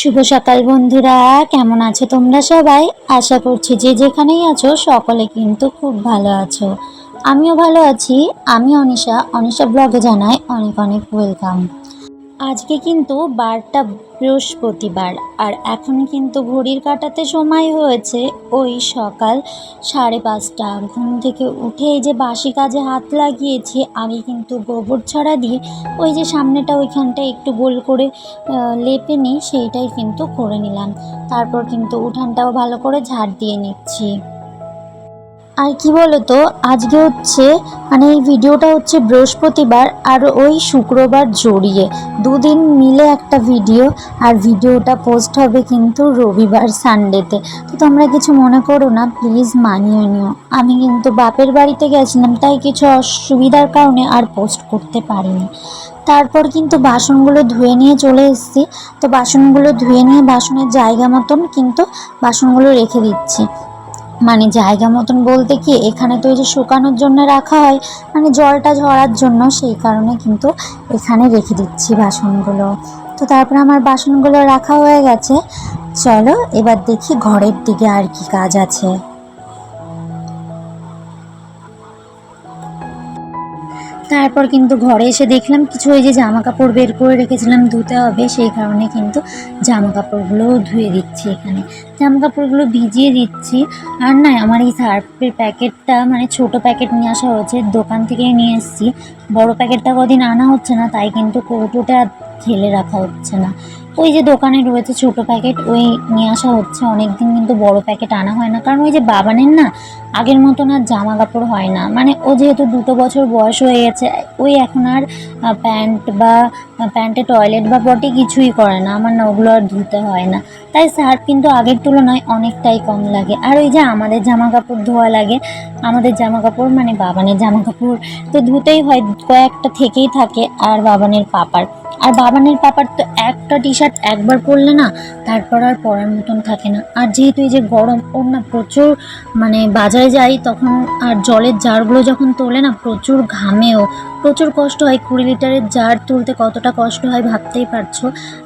শুভ সকাল বন্ধুরা। কেমন আছো তোমরা সবাই? আশা করছি যে যেখানেই আছো সকলে কিন্তু খুব ভালো আছো। আমিও ভালো আছি। আমি অনিশা। অনিশা ব্লগে জানাই অনেক অনেক ওয়েলকাম। আজকে কিন্তু বারটা বৃহস্পতিবার, আর এখন কিন্তু ঘড়ির কাটাতে সময় হয়েছে ওই সকাল সাড়ে পাঁচটা। ঘুম থেকে উঠে এই যে বাসি কাজে হাত লাগিয়েছি, আমি কিন্তু গোবর ছড়া দিয়ে ওই যে সামনেটা ওইখানটা একটু গোল করে লেপে নিই, সেইটাই কিন্তু করে নিলাম। তারপর কিন্তু উঠানটাও ভালো করে ঝাড় দিয়ে নিচ্ছি। আর কি বলতো, আজকে হচ্ছে মানে এই ভিডিওটা হচ্ছে বৃহস্পতিবার আর ওই শুক্রবার জড়িয়ে। দুদিন মিলে একটা ভিডিও আর ভিডিওটা পোস্ট হবে কিন্তু রবিবার সানডেতে তো তোমরা কিছু মনে করো না প্লিজ মানিয়ে নিও। আমি কিন্তু বাপের বাড়িতে গেছিলাম, তাই কিছু অসুবিধার কারণে আর পোস্ট করতে পারিনি। তারপর কিন্তু বাসনগুলো ধুয়ে নিয়ে চলে এসেছি। তো বাসনগুলো ধুয়ে নিয়ে বাসনের জায়গা মতন কিন্তু বাসনগুলো রেখে দিচ্ছি। মানে জায়গা মতন বলতে কি, এখানে তো ওই যে শুকানোর জন্য রাখা হয় মানে জলটা ঝরার জন্য সেই কারণে কিন্তু এখানে রেখে দিচ্ছি বাসনগুলো। তো তারপরে আমার বাসনগুলো রাখা হয়ে গেছে। চলো এবার দেখি ঘরের দিকে আর কি কাজ আছে। তারপর কিন্তু ঘরে এসে দেখলাম কিছু ওই যে জামা কাপড় বের করে রেখেছিলাম ধুতে হবে, সেই কারণে কিন্তু জামা কাপড়গুলোও ধুয়ে দিচ্ছি এখানে। জামা কাপড়গুলো ভিজিয়ে দিচ্ছি। আর না, আমার এই সার্ফের প্যাকেটটা মানে ছোট প্যাকেট নিয়ে আসা হয়েছে, দোকান থেকে নিয়ে এসেছি। বড় প্যাকেটটা কদিন আনা হচ্ছে না, তাই কিন্তু কৌটোটা ঢেলে রাখা হচ্ছে না। ওই যে দোকানে রয়েছে ছোট প্যাকেট, ওই নিয়ে আসা হচ্ছে। অনেক দিন কিন্তু বড় প্যাকেট আনা হয় না। কারণ ওই যে বাবানের না, আগের মতন আর জামা কাপড় হয় না। মানে ও যেহেতু দুটো বছর বয়স হয়ে গেছে, ওই এখন আর প্যান্ট বা প্যান্টে টয়লেট বা পটি কিছুই করে না। আমার না ওগুলো আর ধুতে হয় না। তাই সার্ফ কিন্তু আগের তুলনায় অনেকটাই কম লাগে। আর ওই যে আমাদের জামা কাপড় ধোয়া লাগে, আমাদের জামা কাপড় মানে বাবানের জামা কাপড় তো ধুতেই হয়, কয়েকটা থেকেই থাকে, আর বাবানের পাপার। আর বাবানের পাপার তো একটা টি শার্ট একবার পরলে না, তারপর আর পরার মতন থাকে না। আর যেহেতু এই যে গরম, ওর না প্রচুর মানে বাজারে যাই তখন আর জলের জারগুলো যখন তোলে না, প্রচুর ঘামেও। প্রচুর কষ্ট হয়, কুড়ি লিটারের জার তুলতে কতটা কষ্ট হয় ভাবতেই পারছ?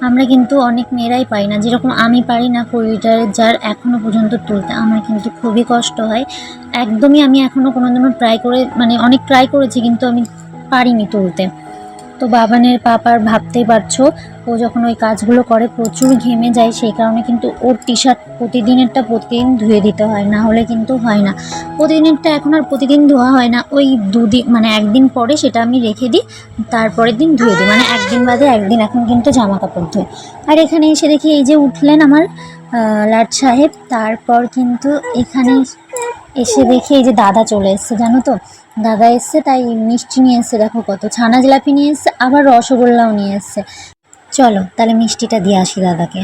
আমরা কিন্তু অনেক মেয়েরাই পাই না, যেরকম আমি পারি না কুড়ি লিটারের জার এখনও পর্যন্ত তুলতে, আমার কিন্তু খুবই কষ্ট হয়। একদমই আমি এখনও কোনো দিনও ট্রাই করে মানে অনেক ট্রাই করেছি, কিন্তু আমি পারিনি তুলতে। তো বাবানের পাপার ভাবতেই পারছ, ও যখন ওই কাজগুলো করে প্রচুর ঘেমে যায়, সেই কারণে কিন্তু ওর টি শার্ট প্রতিদিনেরটা প্রতিদিন ধুয়ে দিতে হয়, না হলে কিন্তু হয় না। প্রতিদিনেরটা এখন আর প্রতিদিন ধোয়া হয় না, ওই দুদিন মানে একদিন পরে সেটা আমি রেখে দিই, তারপরের দিন ধুয়ে দিই মানে একদিন বাদে একদিন, এখন কিন্তু জামা কাপড় ধুই। আর এখানে এসে দেখি এই যে উঠলেন আমার লাট সাহেব, তারপর কিন্তু এখানে এসে দেখি এই যে দাদা চলে এসছে, জানো তো? দাদা এসছে, তাই মিষ্টি নিয়ে এসছে। দেখো কত ছানা জিলাপি নিয়ে এসছে, আবার রসগোল্লাও নিয়ে এসছে। চলো, তাহলে মিষ্টিটা দিয়ে আসি দাদাকে।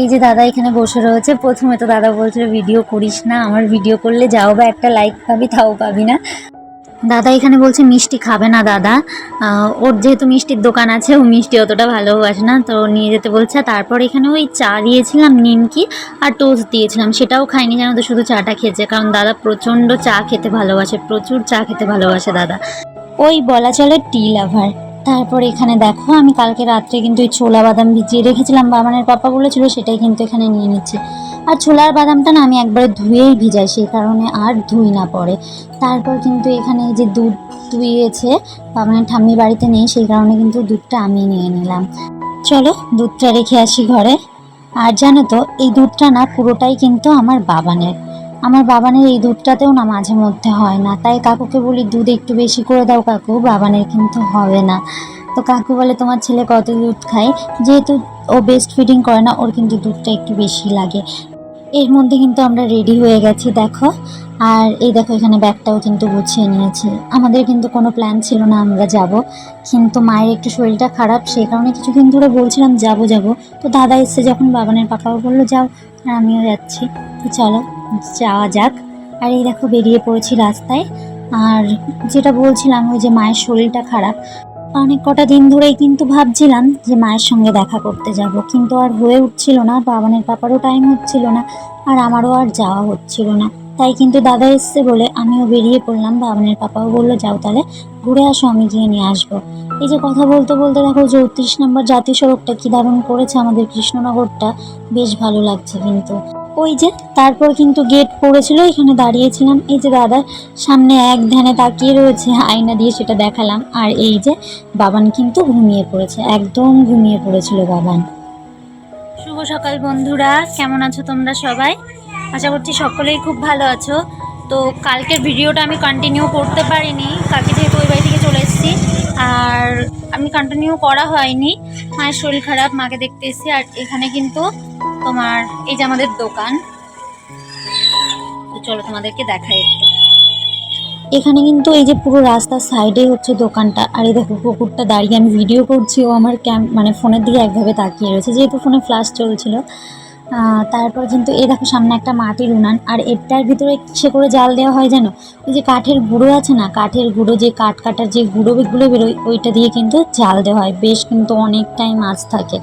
এই যে দাদা এখানে বসে রয়েছে, প্রথমে তো দাদা বলছিল, ভিডিও করিস না, আমার ভিডিও করলে যাও বা একটা লাইক পাবি, তাও পাবি না। দাদা এখানে বলছে মিষ্টি খাবে না দাদা। ওর যেহেতু মিষ্টির দোকান আছে, ও মিষ্টি অতটা ভালোবাসে না, তো নিয়ে যেতে বলছে। তারপর এখানে ওই চা দিয়েছিলাম, নিমকি, আর টোস্ট দিয়েছিলাম। সেটাও খাইনি জানো তো, শুধু চাটা খেয়েছে। কারণ দাদা প্রচণ্ড চা খেতে ভালোবাসে, প্রচুর চা খেতে ভালোবাসে দাদা। ওই বলা চলে টি লাভার। তারপর এখানে দেখো, আমি কালকে রাত্রে কিন্তু ওই ছোলা বাদাম ভিজিয়ে রেখেছিলাম, বাবানের পাপা বলেছিল, সেটাই কিন্তু এখানে নিয়ে নিচ্ছি। আর ছোলার বাদামটা না আমি একবারে ধুয়েই ভিজাই, সেই কারণে আর ধুই না পরে। তারপর কিন্তু এখানে যে দুধ দুইয়েছে বাবানের ঠাম্মি বাড়িতে নেই, সেই কারণে কিন্তু দুধটা আমি নিয়ে নিলাম। চলো দুধটা রেখে আসি ঘরে। আর জানো তো, এই দুধটা না পুরোটাই কিন্তু আমার বাবানের। আমার বাবানের এই দুধটাতেও না মাঝে মধ্যে হয় না। তাই কাকুকে বলি, দুধ একটু বেশি করে দাও কাকু, বাবানের কিন্তু হবে না। তো কাকু বলে, তোমার ছেলে কত দুধ খায়? যেহেতু ও বেস্ট ফিডিং করে না, ওর কিন্তু দুধটা একটু বেশি লাগে। এর মধ্যে কিন্তু আমরা রেডি হয়ে গেছি, দেখো। আর এই দেখো, এখানে ব্যাগটাও কিন্তু গুছিয়ে নিয়েছি। আমাদের কিন্তু কোনো প্ল্যান ছিল না আমরা যাব। কিন্তু মায়ের একটু শরীরটা খারাপ, সেই কারণে কিছুদিন ধরে বলছিলাম যাব যাব। তো দাদা এসছে যখন বাবানের পাপাও বলল, যাও, আর আমিও যাচ্ছি। তো চলো, যাওয়া যাক। আর এই দেখো, বেরিয়ে পড়েছি রাস্তায়। আর যেটা বলছিলাম, ওই যে মায়ের শরীরটা খারাপ অনেক কটা দিন ধরেই কিন্তু ভাবছিলাম যে মায়ের সঙ্গে দেখা করতে যাব, কিন্তু আর হয়ে উঠছিল না বাবানের পাপারও টাইম হচ্ছিল না, আর আমারও আর যাওয়া হচ্ছিল না। তাই কিন্তু দাদা এসছে বলে আমিও বেরিয়ে পড়লাম বাবানের পাপাও বলল, যাও তাহলে, ঘুরে আসো, আমি গিয়ে নিয়ে আসব। এই যে কথা বলতে বলতে দেখো চৌত্রিশ নম্বর জাতীয় সড়কটা কি দারুণ করেছে আমাদের কৃষ্ণনগরটা, বেশ ভালো লাগছে কিন্তু। ওই যে, তারপর কিন্তু গেট পড়েছিল, এখানে দাঁড়িয়েছিলাম। এই যে দাদা, সামনে এক ধ্যানে তাকিয়ে রয়েছে, আয়না দিয়ে সেটা দেখালাম। আর এই যে, বাবান কিন্তু ঘুমিয়ে পড়েছে, একদম ঘুমিয়ে পড়েছিল বাবান। শুভ সকাল বন্ধুরা, কেমন আছো তোমরা সবাই? আশা করছি সকলেই খুব ভালো আছো। তো কালকের ভিডিওটা আমি কন্টিনিউ করতে পারিনি, কালকে যেহেতু ওই বাড়ি থেকে চলে এসেছি, আর আমি কন্টিনিউ করা হয়নি। মায়ের শরীর খারাপ, মাকে দেখতে এসেছি, আর এখানে কিন্তু তোমার, এই যে আমাদের দোকান। তো চলো তোমাদেরকে দেখাই একটু। এখানে কিন্তু এই যে পুরো রাস্তার সাইডে হচ্ছে দোকানটা, আর এই দেখো কুকুরটা দাঁড়িয়ে, আমি ভিডিও করছি, ও আমার ক্যাম মানে ফোনের দিকে একভাবে তাকিয়ে রয়েছে, যেহেতু ফোনে ফ্ল্যাশ চলছিল। তারপর কিন্তু এই দেখো সামনে একটা মাটির উনান, আর এটার ভিতরে কিসে করে জাল দেওয়া হয় যেন ওই যে কাঠের গুঁড়ো আছে না, কাঠের গুঁড়ো যে কাঠ কাটার যে গুঁড়োগুলো বেরোয়, ওইটা দিয়ে কিন্তু জাল দেওয়া হয়। বেশ কিন্তু অনেকটাই মাছ থাকে।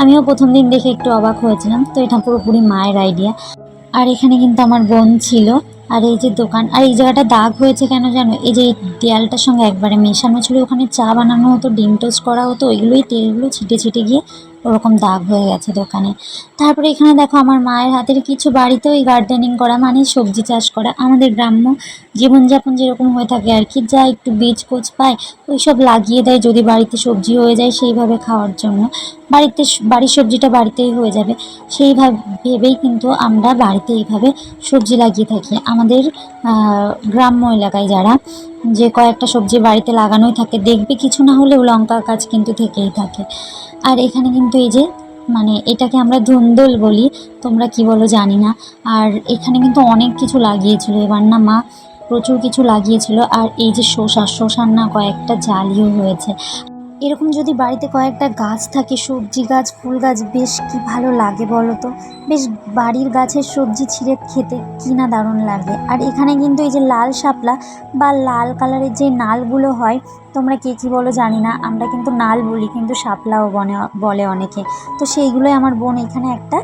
আমিও প্রথম দিন দেখে একটু অবাক হয়েছিলাম। তো এটা পুরোপুরি মায়ের আইডিয়া আর এখানে কিন্তু আমার বোন ছিল। আর এই যে দোকান, আর এই জায়গাটা দাগ হয়েছে কেন জানো? এই যে দেয়ালটার সঙ্গে একবারে মেশানো ছিল, ওখানে চা বানানো হতো, ডিম টোস্ট করা হতো, ওইগুলোই তেলগুলো ছিটে ছিটে গিয়ে ওরকম দাগ হয়ে গেছে দোকানে। তারপরে এখানে দেখো আমার মায়ের হাতের কিছু বাড়িতে ওই গার্ডেনিং করা মানে সবজি চাষ করা। আমাদের গ্রাম্য জীবনযাপন যেরকম হয়ে থাকে আর কি, যা একটু বীজ কোচ পায় ওই সব লাগিয়ে দেয় যদি বাড়িতে সবজি হয়ে যায় সেইভাবে খাওয়ার জন্য। বাড়িতে বাড়ির সবজিটা বাড়িতেই হয়ে যাবে। সেইভাবে ভেবেই কিন্তু আমরা বাড়িতে এইভাবে সবজি লাগিয়ে থাকি। আমাদের গ্রাম্য এলাকায় যারা যে কয়েকটা সবজি বাড়িতে লাগানোই থাকে, দেখবে কিছু না হলেও লঙ্কা গাছ কিন্তু থেকেই থাকে। আর এখানে কিন্তু এই যে মানে এটাকে আমরা ধুন্দল বলি, তোমরা কি বলো জানি না। আর এখানে কিন্তু অনেক কিছু লাগিয়েছিল, এবার না মা, প্রচুর কিছু লাগিয়েছিল। আর এই যে শসা, শসার না কয়েকটা জালিও হয়েছে। এরকম যদি বাড়িতে কয়েকটা গাছ থাকে, সবজি গাছ, ফুল গাছ, বেশ কি ভালো লাগে বলো তো? বেশ বাড়ির গাছের সবজি ছিঁড়ে খেতে কি না দারুণ লাগে। আর এখানে কিন্তু এই যে লাল শাপলা বা লাল কালারের যে নালগুলো হয়, তোমরা কে কী বলো জানি না, আমরা কিন্তু নাল বলি, কিন্তু শাপলাও বনে, বলে অনেকে। তো সেইগুলোই আমার বোন এখানে একটা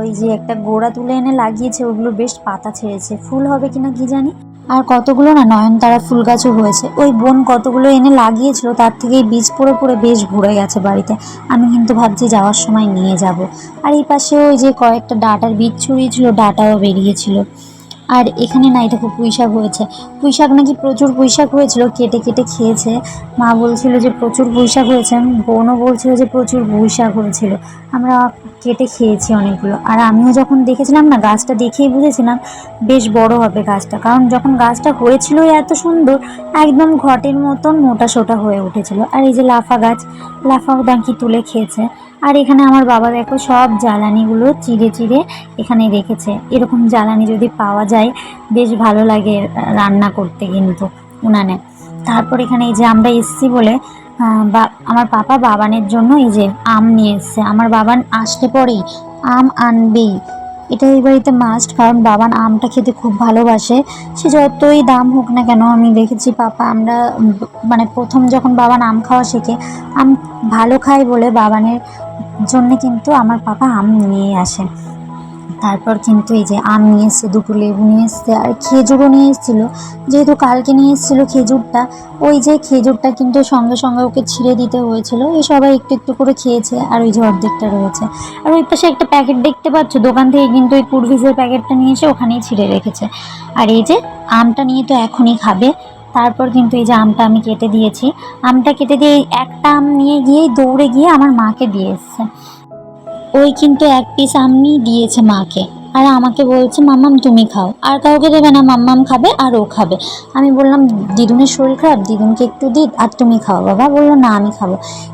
ওই যে একটা গোড়া তুলে এনে লাগিয়েছে, ওগুলো বেশ পাতা ছেড়েছে। ফুল হবে কিনা কি জানি? আর কতগুলো না নয়নতারা ফুল গাছও হয়েছে। ওই বোন কতগুলো এনে লাগিয়েছিল, তার থেকেই বীজ পড়ে পড়ে বেশ ঘুরে গেছে বাড়িতে। আমি কিন্তু ভাবছি যাওয়ার সময় নিয়ে যাব। আর এই পাশে ওই যে কয়েকটা ডাটার বীজ ছড়িয়েছিল ডাটাও বেরিয়েছিল। আর এখানে নাই দেখো পুঁই শাক হয়েছে। পুঁই শাক নাকি প্রচুর পুঁই শাক হয়েছিল, কেটে কেটে খেয়েছে। মা বলছিল যে প্রচুর পুঁই শাক হয়েছে, বোনও বলছিল যে প্রচুর পুঁই শাক হয়েছিল। আমরা কেটে খেয়েছি অনেকগুলো। আর আমিও যখন দেখেছিলাম না, গাছটা দেখেই বুঝেছিলাম, বেশ বড় হবে গাছটা। কারণ যখন গাছটা হয়েছিল এত সুন্দর, একদম ঘটের মতন মোটা সোটা হয়ে উঠেছিল। আর এই যে লাফা গাছ, লাফাও ডাঙ্কি তুলে খেয়েছে। আর এখানে আমার বাবা দেখো সব জ্বালানিগুলো চিড়ে চিড়ে এখানে রেখেছে। এরকম জ্বালানি যদি পাওয়া যায়, বেশ ভালো লাগে রান্না করতে কিন্তু উনানে। তারপর এখানে এই যে আমরা এসছি বলে বা, আমার পাপা বাবানের জন্য এই যে আম নিয়ে এসছে। আমার বাবান আসলে পরেই আম আনবেই। এটা এই বাড়িতে মাস্ট কারণ বাবান আমটা খেতে খুব ভালোবাসে। সে যতই দাম হোক না কেন, আমি দেখেছি পাপা আমরা মানে প্রথম যখন বাবান আম খাওয়া শেখে, আম ভালো খায় বলে বাবানের জন্য কিন্তু আমার পাপা আম নিয়ে আসে। তারপর কিন্তু এই যে আম নিয়ে এসছে, দুটো লেবু নিয়ে এসছে, আর খেজুরও নিয়ে এসেছিল। যেহেতু কালকে নিয়ে এসেছিল খেজুরটা, ওই যে খেজুরটা কিন্তু সঙ্গে সঙ্গে ওকে ছিঁড়ে দিতে হয়েছিল। এই সবাই একটু একটু করে খেয়েছে, আর ওই যে অর্ধেকটা রয়েছে। আর ওই পাশে একটা প্যাকেট দেখতে পাচ্ছ? দোকান থেকে কিন্তু ওই কুরভিসের প্যাকেটটা নিয়ে এসে ওখানেই ছিঁড়ে রেখেছে। আর এই যে আমটা নিয়ে তো এখনই খাবে। তারপর কিন্তু এই যে আমটা আমি কেটে দিয়েছি। আমটা কেটে দিয়ে একটা আম নিয়ে গিয়েই দৌড়ে গিয়ে আমার মাকে দিয়ে এসছে। ওই কিন্তু এক পিস আমনি দিয়েছে মাকে। আর আমাকে বলছে, মাম্মাম, তুমি খাও। আর কাউকে দেবে না, মাম্মাম খাবে আর ও খাবে। আমি বললাম, দিদুনের শরীর খারাপ, দিদুনকে একটু দিই আর তুমি খাও বাবা। বলল, না, আমি খাব।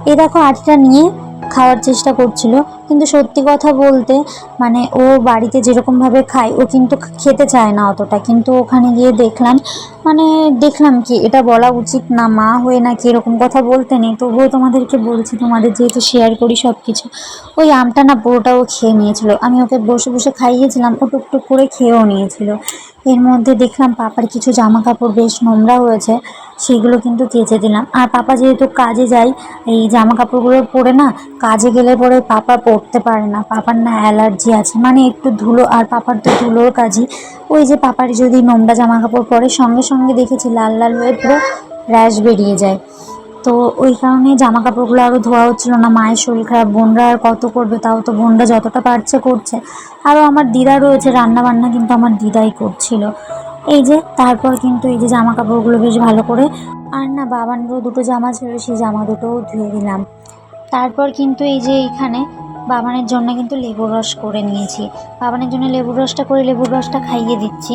এই দেখো, আটটা নিয়ে খাওয়ার চেষ্টা করছিল। কিন্তু সত্যি কথা বলতে মানে ও বাড়িতে যেরকমভাবে খায়, ও কিন্তু খেতে চায় না অতটা। কিন্তু ওখানে গিয়ে দেখলাম মানে দেখলাম কি, এটা বলা উচিত না, মা হয়ে না কি এরকম কথা বলতে নেই। তবুও তোমাদেরকে বলছি, তোমাদের যেহেতু শেয়ার করি সব কিছু ওই আমটা না পুরোটাও খেয়ে নিয়েছিল। আমি ওকে বসে বসে খাইয়েছিলাম, ও টুকটুক করে খেয়েও নিয়েছিল। এর মধ্যে দেখলাম পাপার কিছু জামা কাপড় বেশ নোংরা হয়েছে। সেগুলো কিন্তু কেচে দিলাম। আর পাপা যেহেতু কাজে যায়, এই জামা কাপড়গুলো পরে না, কাজে গেলে পরে পাপা পরতে পারে না। পাপার না অ্যালার্জি আছে মানে একটু ধুলো, আর পাপার তো ধুলোর কাজই। ওই যে পাপার যদি নোংরা জামা কাপড় পরে, সঙ্গে সঙ্গে দেখেছি লাল লাল হয়ে পুরো র্যাশ বেরিয়ে যায়। তো ওই কারণে জামা কাপড়গুলো আরও ধোয়া হচ্ছিল না, মায়ের শরীর খারাপ, বোনরা আর কত করবে, তাও তো বোনরা যতটা পারছে করছে। আরও আমার দিদা রয়েছে রান্না বান্না কিন্তু আমার দিদাই করছিল। এই যে, তারপর কিন্তু এই যে জামা কাপড়গুলো বেশ ভালো করে, আর না বাবানেরও দুটো জামা ছিল, সেই জামা দুটোও ধুয়ে দিলাম। তারপর কিন্তু এই যে এইখানে বাবানের জন্য কিন্তু লেবুর রস করে নিয়েছি। বাবানের জন্য লেবুর রসটা করে লেবুর রসটা খাইয়ে দিচ্ছি।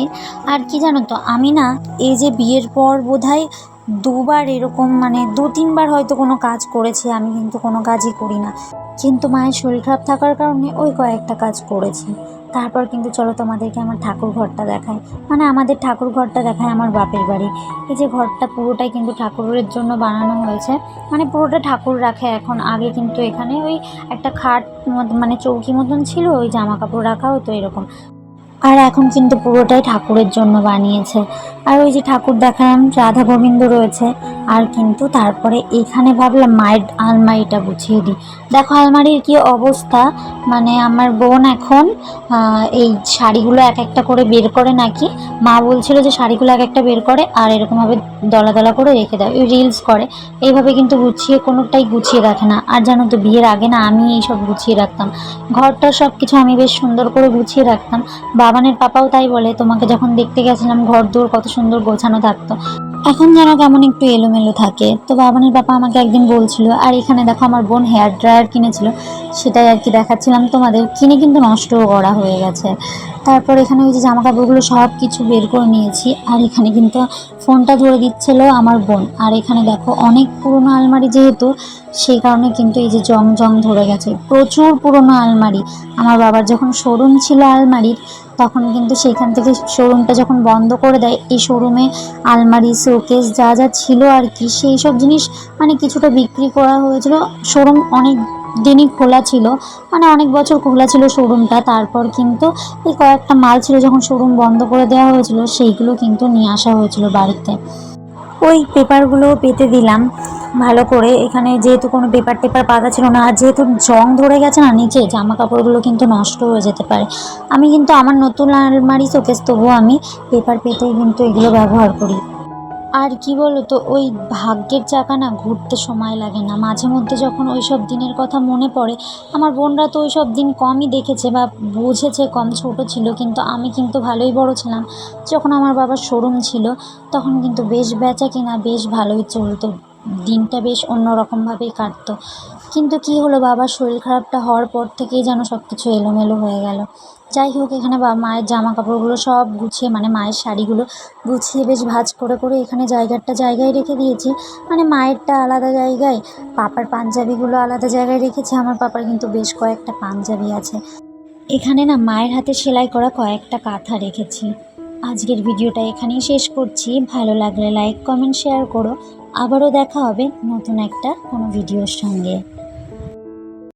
আর কি জানো তো, আমি না এই যে বিয়ের পর বোধহয় দুবার এরকম মানে দু তিনবার হয়তো কোনো কাজ করেছি, আমি কিন্তু কোনো কাজই করি না। কিন্তু মায়ের শরীর খারাপ থাকার কারণে ওই কয়েকটা কাজ করেছি। তারপর কিন্তু চলো তোমাদেরকে আমার ঠাকুর ঘরটা দেখায় মানে আমাদের ঠাকুর ঘরটা দেখায় আমার বাপের বাড়ি। এই যে ঘরটা পুরোটাই কিন্তু ঠাকুরের জন্য বানানো হয়েছে। মানে পুরোটা ঠাকুর রাখে এখন। আগে কিন্তু এখানে ওই একটা খাট মানে চৌকি মতন ছিল, ওই জামা কাপড় রাখা হতো এরকম। আর এখন কিন্তু পুরোটাই ঠাকুরের জন্য বানিয়েছে। আর ওই যে ঠাকুর দেখালাম, রাধা গোবিন্দ রয়েছে। আর কিন্তু তারপরে এখানে ভাবলাম মায়ের আলমারিটা গুছিয়ে দিই। দেখো আলমারির কি অবস্থা? মানে আমার বোন এখন এই শাড়িগুলো এক একটা করে বের করে নাকি, মা বলছিল যে শাড়িগুলো এক একটা বের করে আর এরকমভাবে দলা দলা করে রেখে দেয় ওই রিলস করে। এইভাবে কিন্তু গুছিয়ে কোনোটাই গুছিয়ে রাখে না। আর জানো তো বিয়ের আগে না আমি এইসব গুছিয়ে রাখতাম। ঘরটা সব কিছু আমি বেশ সুন্দর করে গুছিয়ে রাখতাম। বাবানের পাপাও তাই বলে, তোমাকে যখন দেখতে গেছিলাম, ঘর দূর কত সুন্দর গোছানো থাকতো। এখন যেন কেমন একটু এলোমেলো থাকে। তো বাবানের পাপা আমাকে একদিন বলছিল, আর এখানে দেখো আমার বোন হেয়ার ড্রায়ার কিনেছিল, সেটাই আর কি দেখাচ্ছিলাম তোমাদের। কিনে কিন্তু নষ্টও করা হয়ে গেছে। তারপর এখানে ওই যে জামা কাপড়গুলো সব কিছু বের করে নিয়েছি। আর এখানে কিন্তু ফোনটা ধরে দিচ্ছিল আমার বোন। আর এখানে দেখো অনেক পুরনো আলমারি যেহেতু, সেই কারণে কিন্তু এই যে জং জং ধরে গেছে। প্রচুর পুরনো আলমারি। আমার বাবার যখন শোরুম ছিল আলমারির তখন কিন্তু সেখান থেকে শোরুমটা যখন বন্ধ করে দেয়, এই শোরুমে আলমারি শোকেস যা যা ছিল আর কি, সেই সব জিনিস মানে কিছুটা বিক্রি করা হয়েছিল। শোরুম অনেক দিনই খোলা ছিল মানে অনেক বছর খোলা ছিল শোরুমটা তারপর কিন্তু এই কয়েকটা মাল ছিল যখন শোরুম বন্ধ করে দেওয়া হয়েছিল, সেইগুলো কিন্তু নিয়ে আসা হয়েছিল বাড়িতে। ওই পেপারগুলোও পেতে দিলাম। ভালো করে। এখানে যেহেতু কোনো পেপার টেপার পাতা ছিল না, আর যেহেতু জং ধরে গেছে না নিচে জামা কাপড়গুলো কিন্তু নষ্ট হয়ে যেতে পারে। আমি কিন্তু আমার নতুন আলমারি শোকেস, তবুও আমি পেপার পেতে কিন্তু এগুলো ব্যবহার করি। আর কি বলতো, ওই ভাগ্যের চাকা না ঘুরতে সময় লাগে না। মাঝে মধ্যে যখন ওই সব দিনের কথা মনে পড়ে, আমার বোনরা তো ওই সব দিন কমই দেখেছে বা বুঝেছে, কম ছোট ছিল, কিন্তু আমি কিন্তু ভালোই বড় ছিলাম। যখন আমার বাবার শোরুম ছিল, তখন কিন্তু বেশ বেচা কিনা, বেশ ভালোই চলতো। দিনটা বেশ অন্যরকমভাবেই কাটতো। কিন্তু কি হলো বাবার শরীর খারাপটা হওয়ার পর থেকেই যেন সব কিছু এলোমেলো হয়ে গেল। যাই হোক, এখানে মায়ের জামা কাপড়গুলো সব গুছিয়ে মানে মায়ের শাড়িগুলো গুছিয়ে বেশ ভাজ করে করে এখানে জায়গাটা জায়গায় রেখে দিয়েছি। মানে মায়েরটা আলাদা জায়গায়, পাপার পাঞ্জাবিগুলো আলাদা জায়গায় রেখেছি। আমার পাপার কিন্তু বেশ কয়েকটা পাঞ্জাবি আছে। এখানে না মায়ের হাতে সেলাই করা কয়েকটা কাঁথা রেখেছি। আজকের ভিডিওটা এখানেই শেষ করছি। ভালো লাগলে লাইক, কমেন্ট, শেয়ার করো। আবারও দেখা হবে নতুন একটা কোনো ভিডিওর সঙ্গে।